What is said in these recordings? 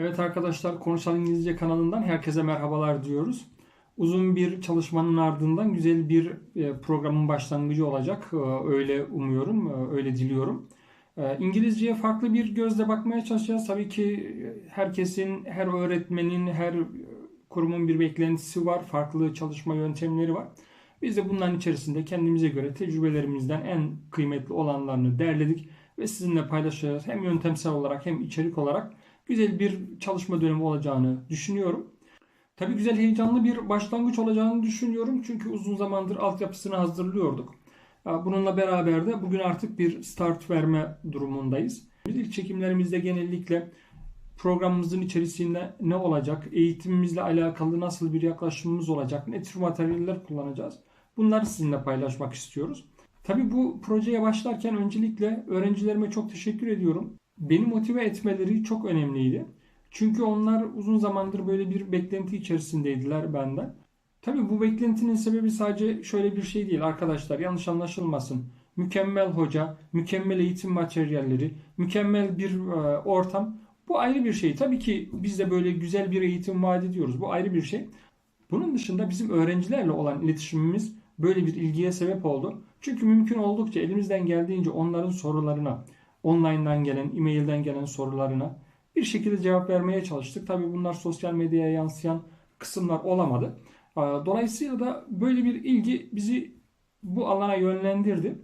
Evet arkadaşlar Konuşalım İngilizce kanalından herkese merhabalar diyoruz. Uzun bir çalışmanın ardından güzel bir e, programın başlangıcı olacak. E, öyle umuyorum, e, öyle diliyorum. İngilizceye farklı bir gözle bakmaya çalışacağız. Tabii ki herkesin, her öğretmenin, her kurumun bir beklentisi var. Farklı çalışma yöntemleri var. Biz de bunların içerisinde kendimize göre tecrübelerimizden en kıymetli olanlarını derledik ve sizinle paylaşacağız. Hem yöntemsel olarak hem içerik olarak güzel bir çalışma dönemi olacağını düşünüyorum. Tabii güzel heyecanlı bir başlangıç olacağını düşünüyorum. Çünkü uzun zamandır altyapısını hazırlıyorduk. Bununla beraber de bugün artık bir start verme durumundayız. Biz ilk çekimlerimizde genellikle programımızın içerisinde ne olacak, eğitimimizle alakalı nasıl bir yaklaşımımız olacak, ne tür materyaller kullanacağız. Bunları sizinle paylaşmak istiyoruz. Tabii bu projeye başlarken öncelikle öğrencilerime çok teşekkür ediyorum beni motive etmeleri çok önemliydi. Çünkü onlar uzun zamandır böyle bir beklenti içerisindeydiler benden. Tabii bu beklentinin sebebi sadece şöyle bir şey değil arkadaşlar yanlış anlaşılmasın. Mükemmel hoca, mükemmel eğitim materyalleri, mükemmel bir e, ortam bu ayrı bir şey. Tabii ki biz de böyle güzel bir eğitim vaat ediyoruz. Bu ayrı bir şey. Bunun dışında bizim öğrencilerle olan iletişimimiz böyle bir ilgiye sebep oldu. Çünkü mümkün oldukça elimizden geldiğince onların sorularına, online'dan gelen, e-mail'den gelen sorularına bir şekilde cevap vermeye çalıştık. Tabi bunlar sosyal medyaya yansıyan kısımlar olamadı. Dolayısıyla da böyle bir ilgi bizi bu alana yönlendirdi.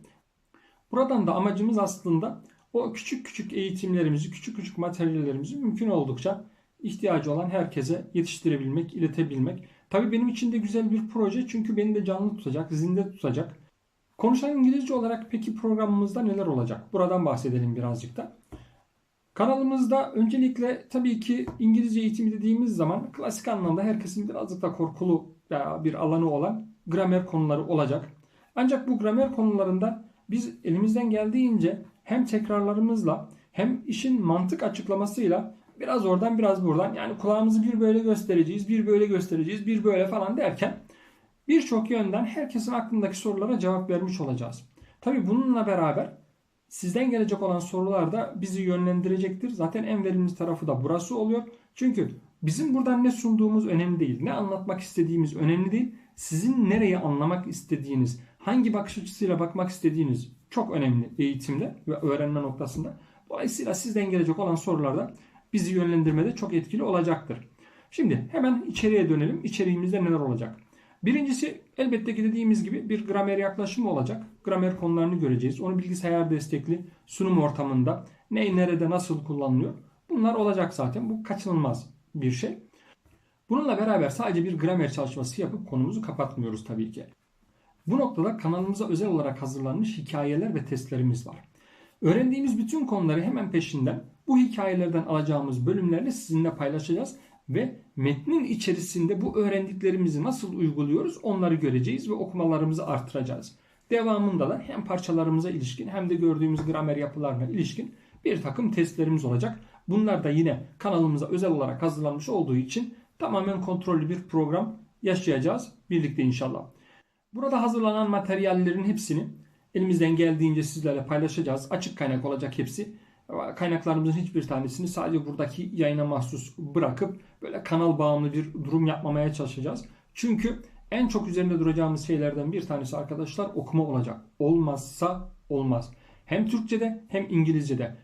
Buradan da amacımız aslında o küçük küçük eğitimlerimizi, küçük küçük materyallerimizi mümkün oldukça ihtiyacı olan herkese yetiştirebilmek, iletebilmek. Tabii benim için de güzel bir proje çünkü beni de canlı tutacak, zinde tutacak. Konuşan İngilizce olarak peki programımızda neler olacak? Buradan bahsedelim birazcık da. Kanalımızda öncelikle tabii ki İngilizce eğitimi dediğimiz zaman klasik anlamda herkesin birazcık da korkulu bir alanı olan gramer konuları olacak. Ancak bu gramer konularında biz elimizden geldiğince hem tekrarlarımızla hem işin mantık açıklamasıyla biraz oradan biraz buradan yani kulağımızı bir böyle göstereceğiz, bir böyle göstereceğiz, bir böyle falan derken birçok yönden herkesin aklındaki sorulara cevap vermiş olacağız. Tabi bununla beraber sizden gelecek olan sorular da bizi yönlendirecektir. Zaten en verimli tarafı da burası oluyor. Çünkü bizim buradan ne sunduğumuz önemli değil. Ne anlatmak istediğimiz önemli değil. Sizin nereyi anlamak istediğiniz, hangi bakış açısıyla bakmak istediğiniz çok önemli eğitimde ve öğrenme noktasında. Dolayısıyla sizden gelecek olan sorular da bizi yönlendirmede çok etkili olacaktır. Şimdi hemen içeriye dönelim. İçeriğimizde neler olacak? Birincisi elbette ki dediğimiz gibi bir gramer yaklaşımı olacak. Gramer konularını göreceğiz. Onu bilgisayar destekli sunum ortamında ne nerede nasıl kullanılıyor. Bunlar olacak zaten. Bu kaçınılmaz bir şey. Bununla beraber sadece bir gramer çalışması yapıp konumuzu kapatmıyoruz tabii ki. Bu noktada kanalımıza özel olarak hazırlanmış hikayeler ve testlerimiz var. Öğrendiğimiz bütün konuları hemen peşinden bu hikayelerden alacağımız bölümlerle sizinle paylaşacağız ve metnin içerisinde bu öğrendiklerimizi nasıl uyguluyoruz onları göreceğiz ve okumalarımızı artıracağız. Devamında da hem parçalarımıza ilişkin hem de gördüğümüz gramer yapılarına ilişkin bir takım testlerimiz olacak. Bunlar da yine kanalımıza özel olarak hazırlanmış olduğu için tamamen kontrollü bir program yaşayacağız birlikte inşallah. Burada hazırlanan materyallerin hepsini elimizden geldiğince sizlerle paylaşacağız. Açık kaynak olacak hepsi kaynaklarımızın hiçbir tanesini sadece buradaki yayına mahsus bırakıp böyle kanal bağımlı bir durum yapmamaya çalışacağız. Çünkü en çok üzerinde duracağımız şeylerden bir tanesi arkadaşlar okuma olacak. Olmazsa olmaz. Hem Türkçe'de hem İngilizce'de.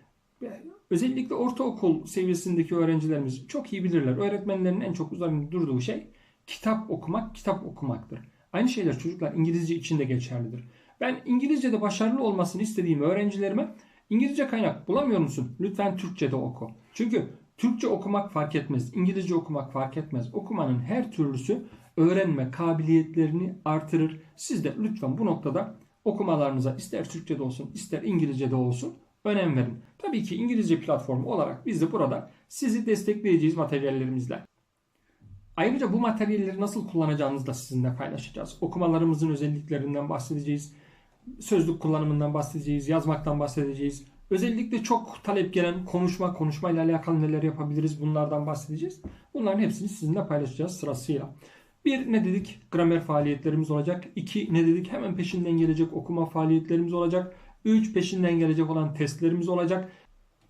Özellikle ortaokul seviyesindeki öğrencilerimiz çok iyi bilirler. Öğretmenlerin en çok üzerinde durduğu şey kitap okumak, kitap okumaktır. Aynı şeyler çocuklar İngilizce için de geçerlidir. Ben İngilizce'de başarılı olmasını istediğim öğrencilerime İngilizce kaynak bulamıyor musun? Lütfen Türkçe'de oku. Çünkü Türkçe okumak fark etmez. İngilizce okumak fark etmez. Okumanın her türlüsü öğrenme kabiliyetlerini artırır. Siz de lütfen bu noktada okumalarınıza ister Türkçe'de olsun ister İngilizce'de olsun önem verin. Tabii ki İngilizce platformu olarak biz de burada sizi destekleyeceğiz materyallerimizle. Ayrıca bu materyalleri nasıl kullanacağınızı da sizinle paylaşacağız. Okumalarımızın özelliklerinden bahsedeceğiz sözlük kullanımından bahsedeceğiz, yazmaktan bahsedeceğiz. Özellikle çok talep gelen konuşma, konuşmayla alakalı neler yapabiliriz bunlardan bahsedeceğiz. Bunların hepsini sizinle paylaşacağız sırasıyla. Bir ne dedik? Gramer faaliyetlerimiz olacak. İki ne dedik? Hemen peşinden gelecek okuma faaliyetlerimiz olacak. Üç peşinden gelecek olan testlerimiz olacak.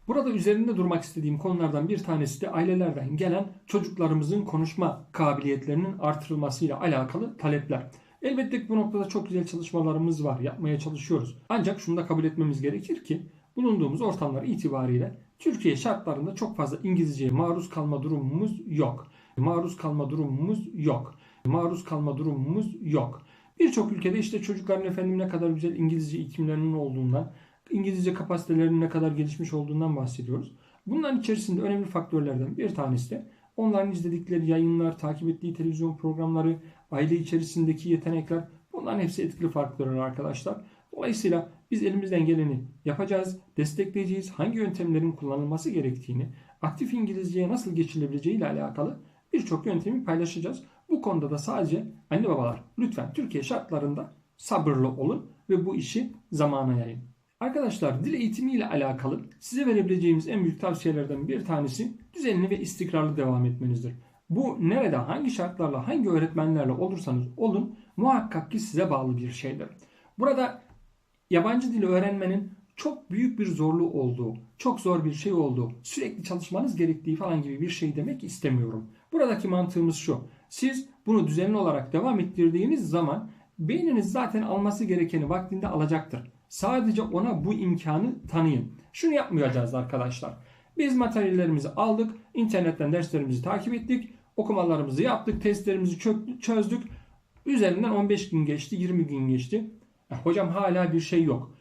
Burada üzerinde durmak istediğim konulardan bir tanesi de ailelerden gelen çocuklarımızın konuşma kabiliyetlerinin artırılmasıyla alakalı talepler. Elbette ki bu noktada çok güzel çalışmalarımız var, yapmaya çalışıyoruz. Ancak şunu da kabul etmemiz gerekir ki bulunduğumuz ortamlar itibariyle Türkiye şartlarında çok fazla İngilizceye maruz kalma durumumuz yok. Maruz kalma durumumuz yok. Maruz kalma durumumuz yok. Birçok ülkede işte çocukların efendim ne kadar güzel İngilizce eğitimlerinin olduğundan, İngilizce kapasitelerinin ne kadar gelişmiş olduğundan bahsediyoruz. Bunların içerisinde önemli faktörlerden bir tanesi de onların izledikleri yayınlar, takip ettiği televizyon programları, aile içerisindeki yetenekler bunların hepsi etkili faktörler arkadaşlar. Dolayısıyla biz elimizden geleni yapacağız, destekleyeceğiz. Hangi yöntemlerin kullanılması gerektiğini, aktif İngilizceye nasıl geçilebileceği ile alakalı birçok yöntemi paylaşacağız. Bu konuda da sadece anne babalar lütfen Türkiye şartlarında sabırlı olun ve bu işi zamana yayın. Arkadaşlar dil eğitimi ile alakalı size verebileceğimiz en büyük tavsiyelerden bir tanesi düzenli ve istikrarlı devam etmenizdir. Bu nerede, hangi şartlarla, hangi öğretmenlerle olursanız olun muhakkak ki size bağlı bir şeydir. Burada yabancı dil öğrenmenin çok büyük bir zorluğu olduğu, çok zor bir şey olduğu, sürekli çalışmanız gerektiği falan gibi bir şey demek istemiyorum. Buradaki mantığımız şu. Siz bunu düzenli olarak devam ettirdiğiniz zaman beyniniz zaten alması gerekeni vaktinde alacaktır. Sadece ona bu imkanı tanıyın. Şunu yapmayacağız arkadaşlar. Biz materyallerimizi aldık, internetten derslerimizi takip ettik, okumalarımızı yaptık, testlerimizi çözdük. Üzerinden 15 gün geçti, 20 gün geçti. E, hocam hala bir şey yok.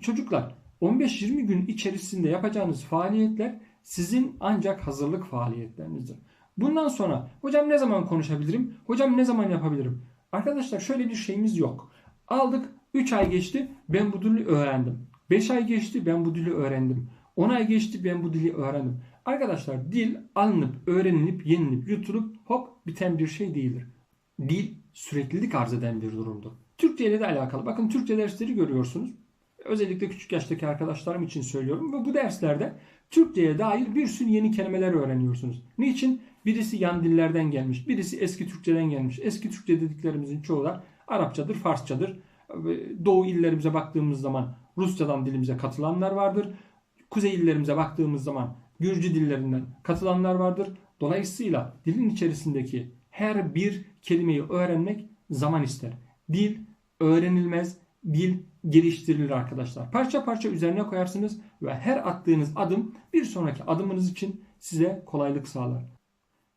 Çocuklar 15-20 gün içerisinde yapacağınız faaliyetler sizin ancak hazırlık faaliyetlerinizdir. Bundan sonra hocam ne zaman konuşabilirim? Hocam ne zaman yapabilirim? Arkadaşlar şöyle bir şeyimiz yok. Aldık 3 ay geçti ben bu dili öğrendim. 5 ay geçti ben bu dili öğrendim. 10 ay geçti ben bu dili öğrendim. Arkadaşlar dil alınıp, öğrenilip, yenilip, yutulup hop biten bir şey değildir. Dil süreklilik arz eden bir durumdur. Türkçe ile de alakalı. Bakın Türkçe dersleri görüyorsunuz. Özellikle küçük yaştaki arkadaşlarım için söylüyorum. Ve bu derslerde Türkçe'ye dair bir sürü yeni kelimeler öğreniyorsunuz. Niçin? Birisi yan dillerden gelmiş, birisi eski Türkçeden gelmiş. Eski Türkçe dediklerimizin çoğu da Arapçadır, Farsçadır. Doğu illerimize baktığımız zaman Rusçadan dilimize katılanlar vardır. Kuzey illerimize baktığımız zaman Gürcü dillerinden katılanlar vardır. Dolayısıyla dilin içerisindeki her bir kelimeyi öğrenmek zaman ister. Dil öğrenilmez, dil geliştirilir arkadaşlar. Parça parça üzerine koyarsınız ve her attığınız adım bir sonraki adımınız için size kolaylık sağlar.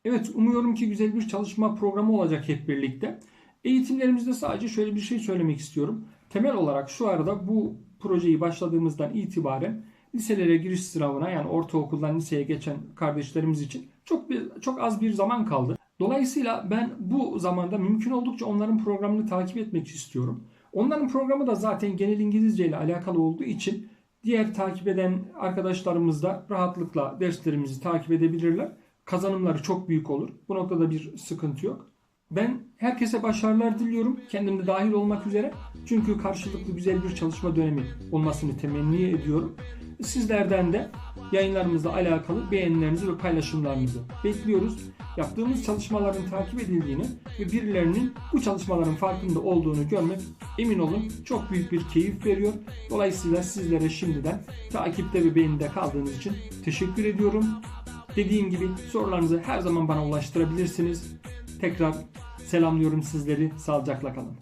Evet umuyorum ki güzel bir çalışma programı olacak hep birlikte. Eğitimlerimizde sadece şöyle bir şey söylemek istiyorum. Temel olarak şu arada bu projeyi başladığımızdan itibaren liselere giriş sınavına yani ortaokuldan liseye geçen kardeşlerimiz için çok bir, çok az bir zaman kaldı. Dolayısıyla ben bu zamanda mümkün oldukça onların programını takip etmek istiyorum. Onların programı da zaten genel İngilizce ile alakalı olduğu için diğer takip eden arkadaşlarımız da rahatlıkla derslerimizi takip edebilirler. Kazanımları çok büyük olur. Bu noktada bir sıkıntı yok. Ben herkese başarılar diliyorum. Kendim de dahil olmak üzere. Çünkü karşılıklı güzel bir çalışma dönemi olmasını temenni ediyorum. Sizlerden de yayınlarımızla alakalı beğenilerinizi ve paylaşımlarınızı bekliyoruz. Yaptığımız çalışmaların takip edildiğini ve birilerinin bu çalışmaların farkında olduğunu görmek emin olun çok büyük bir keyif veriyor. Dolayısıyla sizlere şimdiden takipte ve beğenide kaldığınız için teşekkür ediyorum. Dediğim gibi sorularınızı her zaman bana ulaştırabilirsiniz. Tekrar selamlıyorum sizleri. Sağlıcakla kalın.